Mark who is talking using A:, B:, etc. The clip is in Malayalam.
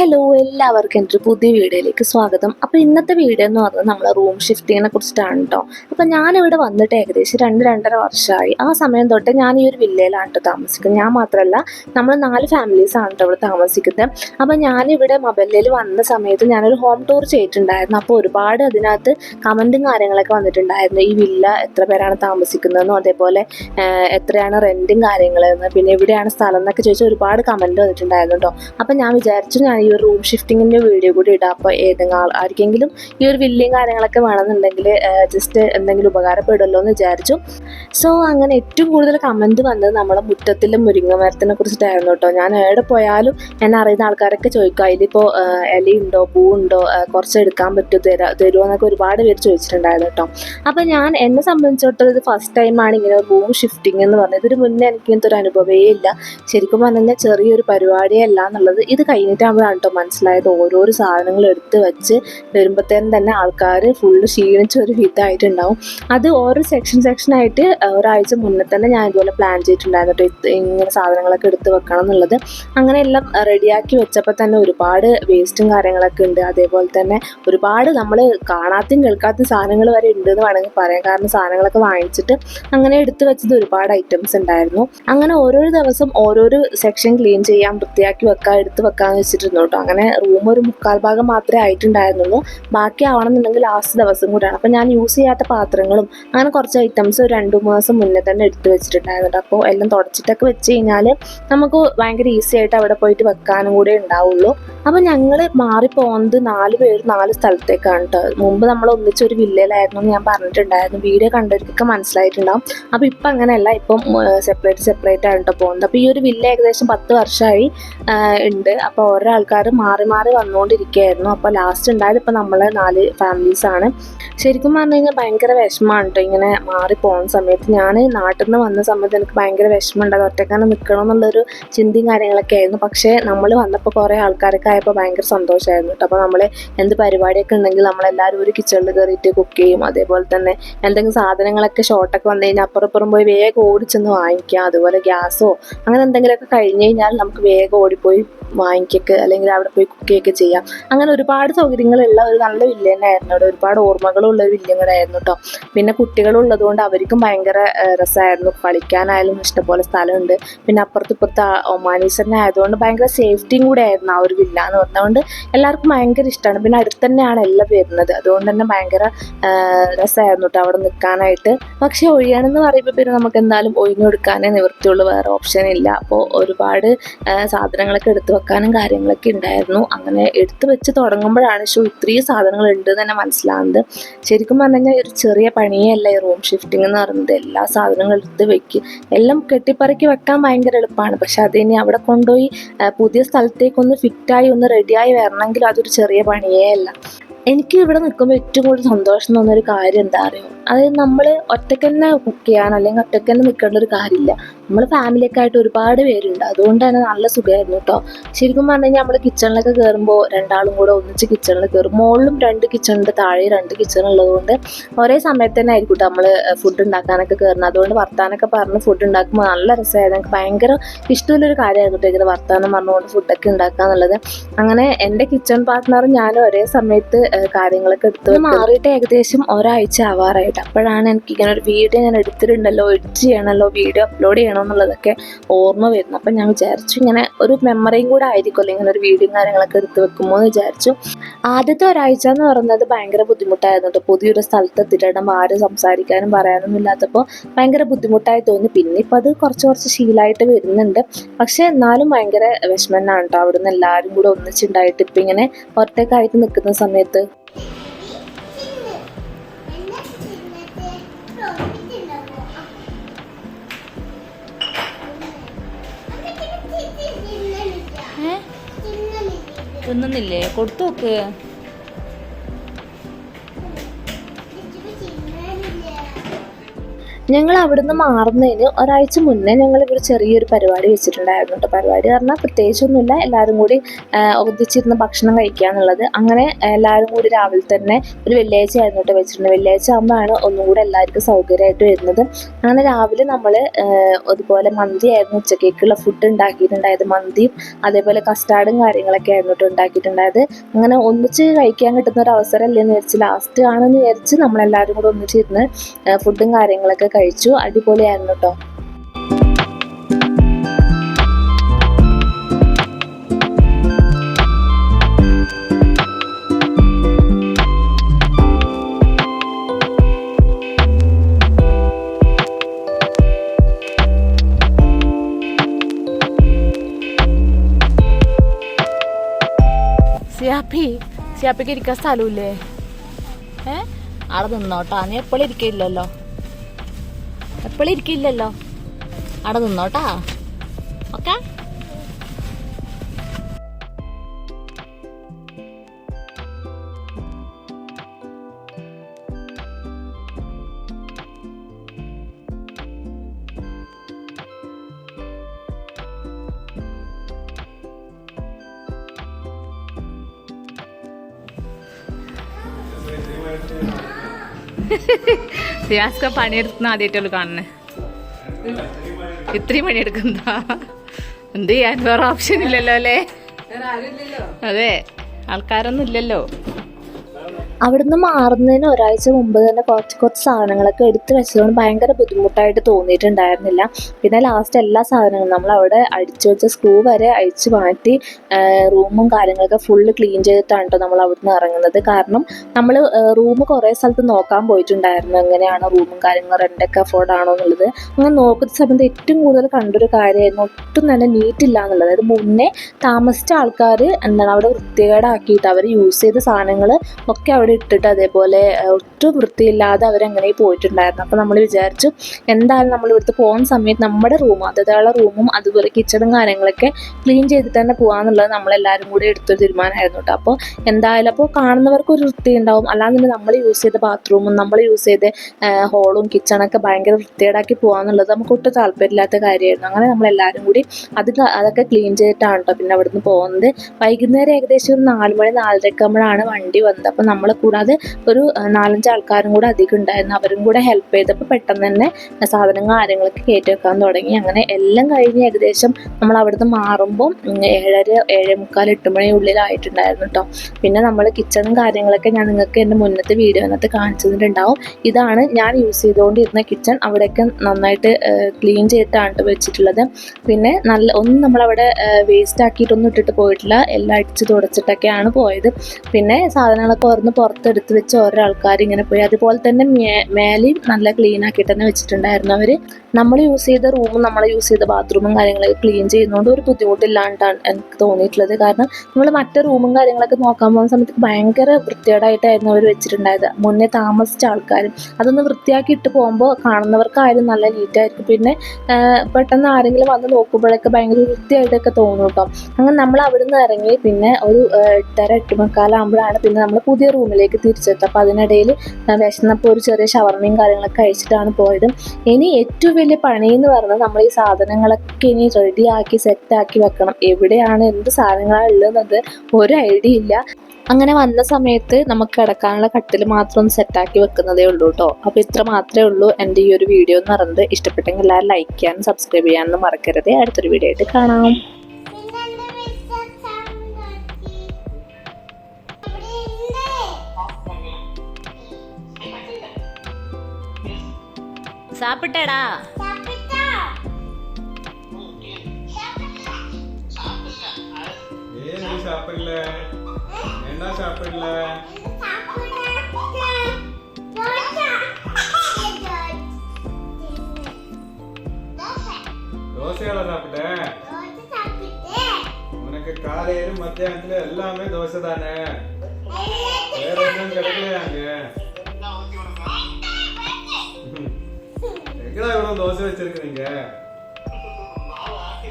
A: ഹലോ എല്ലാവർക്കും എന്റെ പുതിയ വീഡിയോയിലേക്ക് സ്വാഗതം. അപ്പോൾ ഇന്നത്തെ വീഡിയോ എന്ന് പറഞ്ഞാൽ നമ്മൾ റൂം ഷിഫ്റ്റിങ്ങിനെ കുറിച്ചിട്ടാണ് കേട്ടോ അപ്പോൾ ഞാനിവിടെ വന്നിട്ട് ഏകദേശം രണ്ട് രണ്ടര വർഷമായി. ആ സമയം തൊട്ട് ഞാൻ ഈ ഒരു വില്ലയിലാണ് കേട്ടോ താമസിക്കുന്നത്. ഞാൻ മാത്രമല്ല നമ്മൾ നാല് ഫാമിലീസാണ് കേട്ടോ ഇവിടെ താമസിക്കുന്നത്. അപ്പോൾ ഞാനിവിടെ മൊബൈലിൽ വന്ന സമയത്ത് ഞാനൊരു ഹോം ടൂർ ചെയ്തിട്ടുണ്ടായിരുന്നു. അപ്പോൾ ഒരുപാട് അതിനകത്ത് കമന്റും കാര്യങ്ങളൊക്കെ വന്നിട്ടുണ്ടായിരുന്നു. ഈ വില്ല എത്ര പേരാണ് താമസിക്കുന്നതെന്നും അതേപോലെ എത്രയാണ് റെന്റും കാര്യങ്ങളെന്ന് പിന്നെ എവിടെയാണ് സ്ഥലം എന്നൊക്കെ ചോദിച്ചാൽ ഒരുപാട് കമന്റ് വന്നിട്ടുണ്ടായിരുന്നു കേട്ടോ അപ്പോൾ ഞാൻ വിചാരിച്ചു ഞാൻ ഈ ഒരു റൂം ഷിഫ്റ്റിങ്ങിന്റെ വീഡിയോ കൂടി ഇടാം. അപ്പോൾ ഏതെങ്കിലും ആർക്കെങ്കിലും ഈ ഒരു വില്ലയും കാര്യങ്ങളൊക്കെ വേണമെന്നുണ്ടെങ്കിൽ ജസ്റ്റ് എന്തെങ്കിലും ഉപകാരപ്പെടുമല്ലോ എന്ന് വിചാരിച്ചു. സോ അങ്ങനെ ഏറ്റവും കൂടുതൽ കമന്റ് വന്നത് നമ്മുടെ മുറ്റത്തിലെ മുരിങ്ങ മരത്തിനെ കുറിച്ചിട്ടായിരുന്നു കേട്ടോ. ഞാൻ എവിടെ പോയാലും എന്നെ അറിയുന്ന ആൾക്കാരൊക്കെ ചോദിക്കും അതിലിപ്പോൾ ഇലയുണ്ടോ പൂവുണ്ടോ കുറച്ച് എടുക്കാൻ പറ്റുമോ തരാ തരുമോ എന്നൊക്കെ ഒരുപാട് പേര് ചോദിച്ചിട്ടുണ്ടായിരുന്നു കേട്ടോ. അപ്പോൾ ഞാൻ എന്നെ സംബന്ധിച്ചിടത്തോളം ഇത് ഫസ്റ്റ് ടൈമാണ് ഇങ്ങനെ റൂം ഷിഫ്റ്റിംഗ് എന്ന് പറഞ്ഞത്. ഇതിന് മുന്നേ എനിക്ക് ഇങ്ങനത്തെ ഒരു അനുഭവമേ ഇല്ല. ശരിക്കും പറഞ്ഞാൽ ചെറിയൊരു പരിപാടിയല്ല എന്നുള്ളത് ഇത് കഴിഞ്ഞിട്ടാകുമ്പോഴാണ് കേട്ടോ മനസ്സിലായത്. ഓരോരോ സാധനങ്ങൾ എടുത്ത് വെച്ച് വരുമ്പോഴത്തേനും തന്നെ ആൾക്കാർ ഫുള്ള് ക്ഷീണിച്ച ഒരു വിധമായിട്ടുണ്ടാവും. അത് ഓരോ സെക്ഷൻ സെക്ഷനായിട്ട് ഒരാഴ്ച മുന്നേ തന്നെ ഞാൻ ഇതുപോലെ പ്ലാൻ ചെയ്തിട്ടുണ്ടായിരുന്നു കേട്ടോ ഇങ്ങനെ സാധനങ്ങളൊക്കെ എടുത്ത് വെക്കണം എന്നുള്ളത്. അങ്ങനെ എല്ലാം റെഡിയാക്കി വെച്ചപ്പോൾ തന്നെ ഒരുപാട് വേസ്റ്റും കാര്യങ്ങളൊക്കെ ഉണ്ട്. അതേപോലെ തന്നെ ഒരുപാട് നമ്മൾ കാണാത്തയും കേൾക്കാത്ത സാധനങ്ങൾ വരെ ഉണ്ട് എന്ന് വേണമെങ്കിൽ പറയാം. കാരണം സാധനങ്ങളൊക്കെ വാങ്ങിച്ചിട്ട് അങ്ങനെ എടുത്തു വെച്ചത് ഒരുപാട് ഐറ്റംസ് ഉണ്ടായിരുന്നു. അങ്ങനെ ഓരോരോ ദിവസം ഓരോരോ സെക്ഷൻ ക്ലീൻ ചെയ്യാൻ വൃത്തിയാക്കി വെക്കാൻ എടുത്ത് വെക്കാന്ന് വെച്ചിട്ടിരുന്നു കേട്ടോ അങ്ങനെ റൂം ഒരു മുക്കാൽ ഭാഗം മാത്രമേ ആയിട്ടുണ്ടായിരുന്നുള്ളൂ. ബാക്കി ആവണമെന്നുണ്ടെങ്കിൽ ലാസ്റ്റ് ദിവസം കൂടെയാണ്. അപ്പോൾ ഞാൻ യൂസ് ചെയ്യാത്ത പാത്രങ്ങളും അങ്ങനെ കുറച്ച് ഐറ്റംസ് ഒരു രണ്ട് മാസം മുന്നേ തന്നെ എടുത്ത് വെച്ചിട്ടുണ്ടായിരുന്നു അപ്പോൾ എല്ലാം തുടച്ചിട്ടൊക്കെ വെച്ച് കഴിഞ്ഞാൽ നമുക്ക് ഭയങ്കര ഈസി ആയിട്ട് അവിടെ പോയിട്ട് വെക്കാനും കൂടെ ഉണ്ടാവുള്ളൂ. അപ്പം ഞങ്ങൾ മാറിപ്പോകുന്നത് നാല് പേര് നാല് സ്ഥലത്തേക്കാണ് കേട്ടോ മുമ്പ് നമ്മൾ ഒന്നിച്ച് ഒരു വില്ലയിലായിരുന്നു എന്ന് ഞാൻ പറഞ്ഞിട്ടുണ്ടായിരുന്നു. വീഡിയോ കണ്ടവർക്കൊക്കെ മനസ്സിലായിട്ടുണ്ടാവും. അപ്പോൾ ഇപ്പം അങ്ങനെയല്ല ഇപ്പം സെപ്പറേറ്റ് സെപ്പറേറ്റ് ആണ് കേട്ടോ പോകുന്നത്. അപ്പോൾ ഈ ഒരു വില്ല ഏകദേശം പത്ത് വർഷമായി ഉണ്ട്. അപ്പോൾ ഓരോ ആൾക്കാർ മാറി മാറി വന്നുകൊണ്ടിരിക്കുകയായിരുന്നു അപ്പോൾ ലാസ്റ്റ് ഉണ്ടായത് ഇപ്പോൾ നമ്മളെ നാല് ഫാമിലീസാണ് ശരിക്കും പറഞ്ഞു കഴിഞ്ഞാൽ ഭയങ്കര വിഷമമാണ് കേട്ടോ ഇങ്ങനെ മാറി പോകുന്ന സമയത്ത്. ഞാൻ നാട്ടിൽ നിന്ന് വന്ന സമയത്ത് എനിക്ക് ഭയങ്കര വിഷമമുണ്ട്. അത് ഒറ്റക്കാണ് നിൽക്കണം എന്നുള്ളൊരു ചിന്തയും കാര്യങ്ങളൊക്കെ ആയിരുന്നു. പക്ഷേ നമ്മൾ വന്നപ്പോൾ കുറേ ആൾക്കാരൊക്കെ ആയപ്പോൾ ഭയങ്കര സന്തോഷമായിരുന്നു കേട്ടോ അപ്പോൾ നമ്മൾ എന്ത് പരിപാടിയൊക്കെ ഉണ്ടെങ്കിൽ നമ്മളെല്ലാവരും ഒരു കിച്ചണിൽ കയറിയിട്ട് കുക്ക് ചെയ്യും. അതേപോലെ തന്നെ എന്തെങ്കിലും സാധനങ്ങളൊക്കെ ഷോർട്ടൊക്കെ വന്നു കഴിഞ്ഞാൽ അപ്പുറപ്പുറം പോയി വേഗം ഓടിച്ചെന്ന് വാങ്ങിക്കുക അതുപോലെ ഗ്യാസോ അങ്ങനെ എന്തെങ്കിലുമൊക്കെ കഴിഞ്ഞ് കഴിഞ്ഞാൽ നമുക്ക് വേഗം ഓടിപ്പോയി വാങ്ങിക്കൊക്കെ. അല്ലെങ്കിൽ അവിടെ പോയി കുക്ക് ചെയ്യുകയൊക്കെ ചെയ്യാം. അങ്ങനെ ഒരുപാട് സൗകര്യങ്ങളുള്ള ഒരു നല്ല വില്ല തന്നെയായിരുന്നു അവിടെ ഒരുപാട് ഓർമ്മകളുള്ള ഒരു വില്ലങ്ങളായിരുന്നു കൂടെ കേട്ടോ പിന്നെ കുട്ടികളുള്ളത് കൊണ്ട് അവർക്കും ഭയങ്കര രസമായിരുന്നു കളിക്കാനായാലും ഇഷ്ടംപോലെ സ്ഥലമുണ്ട്. പിന്നെ അപ്പുറത്ത് ഇപ്പുറത്ത് ഒമാനീസറിനെ ആയതുകൊണ്ട് ഭയങ്കര സേഫ്റ്റിയും കൂടെ ആയിരുന്നു ആ ഒരു വില്ല എന്ന് പറഞ്ഞതുകൊണ്ട് എല്ലാവർക്കും ഭയങ്കര ഇഷ്ടമാണ് പിന്നെ അടുത്ത് തന്നെയാണ് എല്ലാം വരുന്നത്. അതുകൊണ്ട് തന്നെ ഭയങ്കര രസമായിരുന്നു കേട്ടോ അവിടെ നിൽക്കാനായിട്ട്. പക്ഷെ ഒഴിയണമെന്ന് പറയുമ്പോൾ പിന്നെ നമുക്ക് എന്തായാലും ഒഴിഞ്ഞു കൊടുക്കാനേ നിവൃത്തിയുള്ളൂ. വേറെ ഓപ്ഷൻ ഇല്ല. അപ്പോൾ ഒരുപാട് സാധനങ്ങളൊക്കെ എടുത്തു വെക്കാനും കാര്യങ്ങളൊക്കെ ഉണ്ടായിരുന്നു. അങ്ങനെ എടുത്തു വെച്ച് തുടങ്ങുമ്പോഴാണ് ഷോ ഇത്രയും സാധനങ്ങൾ ഉണ്ട് തന്നെ മനസ്സിലാവുന്നത് ശരിക്കും പറഞ്ഞു കഴിഞ്ഞാൽ ഒരു ചെറിയ പണിയേ അല്ല ഈ റൂം ഷിഫ്റ്റിംഗ് എന്ന് പറയുന്നത്. എല്ലാ സാധനങ്ങളും എടുത്ത് വെക്കും. എല്ലാം കെട്ടിപ്പറക്കി വെക്കാൻ ഭയങ്കര എളുപ്പമാണ്. പക്ഷെ അതിനി അവിടെ കൊണ്ടുപോയി പുതിയ സ്ഥലത്തേക്കൊന്ന് ഫിറ്റായി ഒന്ന് റെഡിയായി വരണമെങ്കിൽ അതൊരു ചെറിയ പണിയേ അല്ല. എനിക്ക് ഇവിടെ നിൽക്കുമ്പോൾ ഏറ്റവും കൂടുതൽ സന്തോഷം തോന്നുന്ന ഒരു കാര്യം എന്താ അറിയോ? അതായത് നമ്മൾ ഒറ്റയ്ക്ക് തന്നെ കുക്ക് ചെയ്യാൻ അല്ലെങ്കിൽ ഒറ്റയ്ക്ക് തന്നെ നിൽക്കേണ്ട ഒരു കാര്യമില്ല. നമ്മൾ ഫാമിലിയൊക്കെ ആയിട്ട് ഒരുപാട് പേരുണ്ട്. അതുകൊണ്ട് തന്നെ നല്ല സുഖമായിരുന്നു കേട്ടോ. ശരിക്കും പറഞ്ഞു കഴിഞ്ഞാൽ നമ്മൾ കിച്ചണിലൊക്കെ കയറുമ്പോൾ രണ്ടാളും കൂടെ ഒന്നിച്ച് കിച്ചണിൽ കയറും മുകളിലും രണ്ട് കിച്ചണിന്റെ താഴെ രണ്ട് കിച്ചൺ ഉള്ളതുകൊണ്ട് ഒരേ സമയത്ത് തന്നെ ആയിരിക്കും കേട്ടോ നമ്മൾ ഫുഡ് ഉണ്ടാക്കാനൊക്കെ കയറുന്നത് അതുകൊണ്ട് വർത്താനൊക്കെ പറഞ്ഞ് ഫുഡ് ഉണ്ടാക്കുമ്പോൾ നല്ല രസമായിരുന്നു എനിക്ക് ഭയങ്കര ഇഷ്ടമുള്ളൊരു കാര്യമായിരുന്നു കേട്ടോ ഇങ്ങനെ വർത്താനം പറഞ്ഞുകൊണ്ട് ഫുഡൊക്കെ ഉണ്ടാക്കുക എന്നുള്ളത്. അങ്ങനെ എന്റെ കിച്ചൺ പാർട്ട്ണറും ഞാനും ഒരേ സമയത്ത് കാര്യങ്ങളൊക്കെ എടുത്ത് മാറിയിട്ട് ഏകദേശം ഒരാഴ്ച ആവാറായിട്ട് അപ്പോഴാണ് എനിക്ക് ഇങ്ങനെ ഒരു വീഡിയോ ഞാൻ എടുത്തിട്ടുണ്ടല്ലോ എഡിറ്റ് ചെയ്യണമല്ലോ വീഡിയോ അപ്ലോഡ് ചെയ്യണം എന്നുള്ളതൊക്കെ ഓർമ്മ വരുന്നു അപ്പം ഞാൻ വിചാരിച്ചു ഇങ്ങനെ ഒരു മെമ്മറിയും കൂടെ ആയിരിക്കുമല്ലോ ഇങ്ങനെ ഒരു വീഡിയോയും കാര്യങ്ങളൊക്കെ എടുത്ത് വെക്കുമ്പോൾ എന്ന് വിചാരിച്ചു. ആദ്യത്തെ ഒരാഴ്ച എന്ന് പറയുന്നത് ഭയങ്കര ബുദ്ധിമുട്ടായിരുന്നു കേട്ടോ. പുതിയൊരു സ്ഥലത്ത് എത്തിയിട്ടാകുമ്പോൾ ആരും സംസാരിക്കാനും പറയാനൊന്നും ഇല്ലാത്തപ്പോൾ ഭയങ്കര ബുദ്ധിമുട്ടായി തോന്നി. പിന്നെ ഇപ്പം അത് കുറച്ച് കുറച്ച് ശീലമായിട്ട് വരുന്നുണ്ട്. പക്ഷേ എന്നാലും ഭയങ്കര വിഷമനാണ് കേട്ടോ. അവിടുന്ന് എല്ലാവരും കൂടെ ഒന്നിച്ചുണ്ടായിട്ട് ഇപ്പം ഇങ്ങനെ ഒറ്റക്കായിട്ട് നിൽക്കുന്ന സമയത്ത്
B: തിന്നുന്നില്ലേ? കൊടുത്തു നോക്ക്.
A: ഞങ്ങൾ അവിടുന്ന് മാറുന്നതിന് ഒരാഴ്ച മുന്നേ ഞങ്ങൾ ഇവിടെ ചെറിയൊരു പരിപാടി വെച്ചിട്ടുണ്ടായിരുന്നു കേട്ടോ. പരിപാടി പറഞ്ഞാൽ പ്രത്യേകിച്ചൊന്നുമില്ല. എല്ലാവരും കൂടി ഒതിച്ചിരുന്ന് ഭക്ഷണം കഴിക്കുക എന്നുള്ളത്. അങ്ങനെ എല്ലാവരും കൂടി രാവിലെ തന്നെ ഒരു വെള്ളിയാഴ്ച ആയിരുന്നു കേട്ടോ വെച്ചിട്ടുണ്ട് വെള്ളിയാഴ്ച ആകുമ്പോഴാണ് ഒന്നും കൂടെ എല്ലാവർക്കും സൗകര്യമായിട്ട് വരുന്നത്. അങ്ങനെ രാവിലെ നമ്മൾ അതുപോലെ മന്തി ആയിരുന്നു ഉച്ചക്കേക്കുള്ള ഫുഡ് ഉണ്ടാക്കിയിട്ടുണ്ടായത്. മന്തിയും അതേപോലെ കസ്റ്റാർഡും കാര്യങ്ങളൊക്കെ ആയിരുന്നു കേട്ടോ ഉണ്ടാക്കിയിട്ടുണ്ടായത്. അങ്ങനെ ഒന്നിച്ച് കഴിക്കാൻ കിട്ടുന്ന ഒരു അവസരമല്ലേ എന്ന് വിചാരിച്ച് ലാസ്റ്റ് ആണെന്ന് വിചാരിച്ച് നമ്മളെല്ലാവരും കൂടെ ഒന്നിച്ചിരുന്ന് ഫുഡും കാര്യങ്ങളൊക്കെ കഴിച്ചു. അടിപൊളിയായിരുന്നു കേട്ടോ
B: സിയാപ്പി സിയാപ്പിക്ക് ഇരിക്കാൻ സ്ഥലമില്ലേ? ഏ? അവിടെ നിന്നോട്ടാ. നീ എപ്പോഴും ഇരിക്കില്ലല്ലോ എപ്പോഴും ഇരിക്കില്ലല്ലോ. അവിടെ നിന്നോട്ടാ. ഓക്കെ? സിയാസ്ക പണിയെടുക്കുന്ന ആദ്യമായിട്ടുള്ളൂ കാണുന്നത് ഇത്രയും പണിയെടുക്കുന്നതാ എന്ത് ചെയ്യാൻ? വേറെ ഓപ്ഷൻ ഇല്ലല്ലോ അല്ലേ? അതെ ആൾക്കാരൊന്നും ഇല്ലല്ലോ.
A: അവിടുന്ന് മാറുന്നതിന് ഒരാഴ്ച മുമ്പ് തന്നെ കുറച്ച് കുറച്ച് സാധനങ്ങളൊക്കെ എടുത്ത് വെച്ചതുകൊണ്ട് ഭയങ്കര ബുദ്ധിമുട്ടായിട്ട് തോന്നിയിട്ടുണ്ടായിരുന്നില്ല. പിന്നെ ലാസ്റ്റ് എല്ലാ സാധനങ്ങളും നമ്മൾ അവിടെ അടിച്ചു വെച്ച സ്ക്രൂ വരെ അഴിച്ചു മാറ്റി റൂമും കാര്യങ്ങളൊക്കെ ഫുള്ള് ക്ലീൻ ചെയ്തിട്ടാണ് കേട്ടോ നമ്മൾ അവിടുന്ന് ഇറങ്ങുന്നത്. കാരണം നമ്മൾ റൂം കുറേ സ്ഥലത്ത് നോക്കാൻ പോയിട്ടുണ്ടായിരുന്നു. എങ്ങനെയാണ് റൂമും കാര്യങ്ങളും റെന്റൊക്കെ അഫോർഡ് ആണോ എന്നുള്ളത്. അങ്ങനെ നോക്കുന്ന സമയത്ത് ഏറ്റവും കൂടുതൽ കണ്ടൊരു കാര്യമായിരുന്നു ഒട്ടും തന്നെ നീറ്റ് ഇല്ല എന്നുള്ളത്. അതായത് മുന്നേ താമസിച്ച ആൾക്കാർ എന്താണ് അവിടെ വൃത്തികേടാക്കിയിട്ട് അവർ യൂസ് ചെയ്ത സാധനങ്ങൾ ഒക്കെ അവിടെ ഇട്ടിട്ട് അതേപോലെ ഒട്ടും വൃത്തിയില്ലാതെ അവരങ്ങനെ പോയിട്ടുണ്ടായിരുന്നു. അപ്പോൾ നമ്മൾ വിചാരിച്ചു എന്തായാലും നമ്മൾ ഇവിടുത്തെ പോകുന്ന സമയത്ത് നമ്മുടെ റൂം അതേതായുള്ള റൂമും അതുപോലെ കിച്ചണും കാര്യങ്ങളൊക്കെ ക്ലീൻ ചെയ്തിട്ട് തന്നെ പോകാന്നുള്ളത് നമ്മളെല്ലാവരും കൂടി എടുത്തൊരു തീരുമാനമായിരുന്നു കേട്ടോ. അപ്പോൾ എന്തായാലും അപ്പോൾ കാണുന്നവർക്ക് ഒരു വൃത്തി ഉണ്ടാവും. അല്ലാതെ നമ്മൾ യൂസ് ചെയ്ത ബാത്റൂമും നമ്മൾ യൂസ് ചെയ്ത ഹോളും കിച്ചണൊക്കെ ഭയങ്കര വൃത്തികേടാക്കി പോകാന്നുള്ളത് നമുക്ക് ഒട്ടും താല്പര്യമില്ലാത്ത കാര്യമായിരുന്നു. അങ്ങനെ നമ്മളെല്ലാവരും കൂടി അത് അതൊക്കെ ക്ലീൻ ചെയ്തിട്ടാണ് കേട്ടോ പിന്നെ അവിടുന്ന് പോകുന്നത്. വൈകുന്നേരം ഏകദേശം ഒരു നാല് മണി നാലരയൊക്കെ ആകുമ്പോഴാണ് വണ്ടി വന്നത്. അപ്പോൾ നമ്മളെ കൂടാതെ ഒരു നാലഞ്ച് ആൾക്കാരും കൂടെ അധികം ഉണ്ടായിരുന്നു. അവരും കൂടെ ഹെൽപ്പ് ചെയ്തപ്പോൾ പെട്ടെന്ന് തന്നെ സാധനങ്ങൾ കാര്യങ്ങളൊക്കെ കയറ്റി വെക്കാൻ തുടങ്ങി. അങ്ങനെ എല്ലാം കഴിഞ്ഞ് ഏകദേശം നമ്മൾ അവിടുന്ന് മാറുമ്പോൾ ഏഴര ഏഴേ മുക്കാൽ എട്ട് മണി ഉള്ളിലായിട്ടുണ്ടായിരുന്നു കേട്ടോ പിന്നെ നമ്മൾ കിച്ചണും കാര്യങ്ങളൊക്കെ ഞാൻ നിങ്ങൾക്ക് എന്റെ മുന്നത്തെ വീഡിയോനകത്ത് കാണിച്ചു തന്നിട്ടുണ്ടാവും ഇതാണ് ഞാൻ യൂസ് ചെയ്തുകൊണ്ടിരുന്ന കിച്ചൺ അവിടെയൊക്കെ നന്നായിട്ട് ക്ലീൻ ചെയ്തിട്ടാണ് വെച്ചിട്ടുള്ളത്. പിന്നെ നല്ല ഒന്നും നമ്മളവിടെ വേസ്റ്റ് ആക്കിയിട്ടൊന്നും ഇട്ടിട്ട് പോയിട്ടില്ല. എല്ലാം അടിച്ച് തുടച്ചിട്ടൊക്കെയാണ് പോയത്. പിന്നെ സാധനങ്ങളൊക്കെ ഓരോന്ന് പുറത്തെടുത്ത് വെച്ച ഓരോ ആൾക്കാർ ഇങ്ങനെ പോയി. അതുപോലെ തന്നെ മേലെയും നല്ല ക്ലീൻ ആക്കിയിട്ട് തന്നെ വെച്ചിട്ടുണ്ടായിരുന്നു അവർ നമ്മൾ യൂസ് ചെയ്ത റൂമും നമ്മൾ യൂസ് ചെയ്ത ബാത്റൂമും കാര്യങ്ങളൊക്കെ ക്ലീൻ ചെയ്യുന്നതുകൊണ്ട് ഒരു ബുദ്ധിമുട്ടില്ലാണ്ടാണ് എനിക്ക് തോന്നിയിട്ടുള്ളത്. കാരണം നമ്മൾ മറ്റേ റൂമും കാര്യങ്ങളൊക്കെ നോക്കാൻ പോകുന്ന സമയത്ത് ഭയങ്കര വൃത്തികേടായിട്ടായിരുന്നു അവർ വെച്ചിട്ടുണ്ടായത്. മുന്നേ താമസിച്ച ആൾക്കാരും അതൊന്ന് വൃത്തിയാക്കി ഇട്ട് പോകുമ്പോൾ കാണുന്നവർക്കായാലും നല്ല നീറ്റായിരിക്കും പിന്നെ പെട്ടെന്ന് ആരെങ്കിലും വന്ന് നോക്കുമ്പോഴൊക്കെ ഭയങ്കര വൃത്തിയായിട്ടൊക്കെ തോന്നും കേട്ടോ അങ്ങനെ നമ്മൾ അവിടെ നിന്ന് ഇറങ്ങി പിന്നെ ഒരു എട്ടര എട്ടുമക്കാലാകുമ്പോഴാണ് പിന്നെ നമ്മൾ പുതിയ റൂമിലേക്ക് തിരിച്ചെത്തും. അപ്പോൾ അതിനിടയിൽ ഞാൻ വിശന്നപ്പോൾ ഒരു ചെറിയ ഷവർമയും കാര്യങ്ങളൊക്കെ കഴിച്ചിട്ടാണ് പോയത്. ഇനി ഏറ്റവും വലിയ പണി എന്ന് പറഞ്ഞാൽ നമ്മൾ ഈ സാധനങ്ങളൊക്കെ ഇനി റെഡിയാക്കി സെറ്റാക്കി വെക്കണം. എവിടെയാണ് എന്ത് സാധനങ്ങളാണ് ഉള്ളതെന്നത് ഒരു ഐഡിയ ഇല്ല. അങ്ങനെ വന്ന സമയത്ത് നമുക്ക് കിടക്കാനുള്ള കട്ടിൽ മാത്രം സെറ്റാക്കി വെക്കുന്നതേ ഉള്ളൂ കേട്ടോ. അപ്പോൾ ഇത്ര മാത്രമേ ഉള്ളൂ എന്റെ ഈ ഒരു വീഡിയോ എന്ന് പറയുന്നത്. ഇഷ്ടപ്പെട്ടെങ്കിൽ എല്ലാവരും ലൈക്ക് ചെയ്യാനും സബ്സ്ക്രൈബ് ചെയ്യാനൊന്നും മറക്കരുത്. അടുത്തൊരു വീഡിയോ ആയിട്ട് കാണാം.
C: சாப்பிட்டடா. சாப்பிடல. என்ன சாப்பிடல? தோசையால சாப்பிட்ட? உனக்கு காலையில மத்தியானத்துல எல்லாமே தோசை தானே வேற ஒன்றும் கிடைக்கலையாங்க எங்கடா இவ்வளோ தோசை வச்சிருக்கிறீங்க? மாவு ஆட்டி